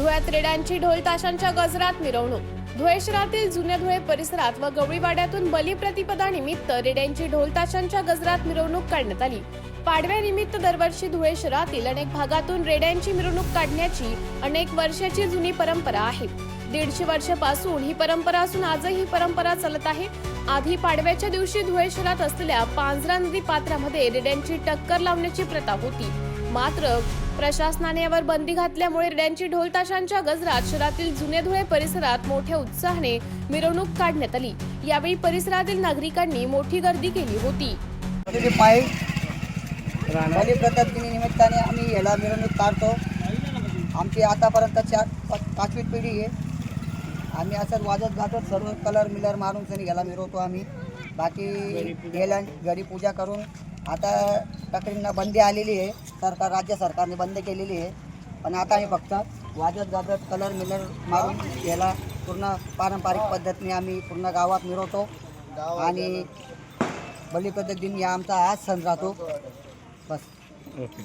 धुळ्यात रेड्यांची ढोल ताशांच्या गजरात मिरवणूक. धुळे शहरातील जुन्या धुळे परिसरात व गवळीवाड्यातून बलिप्रतिपदा निमित्त रेड्यांची ढोलताशांच्या गजरात मिरवणूक काढण्यात आली. पाडव्यानिमित्त दरवर्षी धुळे शहरातील अनेक भागातून रेड्यांची मिरवणूक काढण्याची अनेक वर्षाची जुनी परंपरा आहे. दीडशे वर्षापासून ही परंपरा असून आजही ही परंपरा चालत आहे. आधी पाडव्याच्या दिवशी धुळे शहरात असलेल्या पांझरा नदी पात्रामध्ये रेड्यांची टक्कर लावण्याची प्रथा होती. मात्र प्रशासनाने यावर बंदी घातल्यामुळे रेड्यांची ढोलताशांच्या गजरात शहरातील जुने धुळे परिसरात मोठ्या उत्साहाने मिरवणूक काढण्यात आली. यावेळी परिसरातील नागरिकांनी मोठी गर्दी केली होती. जे निमित्ताने आम्ही याला मिरवणूक काढतो. आमची आतापर्यंत चार पाचवी पिढी आहे. आम्ही असं वाजत गाजत सर्व कलर मिलर मारून सनी घ्यायला मिरवतो आम्ही. बाकी गेल्या घरी पूजा करून आता टकरींना बंदी आलेली आहे. सरकार राज्य सरकारने बंद केलेली आहे. पण आता आम्ही फक्त वाजत गाजत कलर मिलर मारून याला पूर्ण पारंपरिक पद्धतीने आम्ही पूर्ण गावात मिरवतो. आणि बलिप्रतिनिधी या आमचा आज सण राहतो. बस. ओके.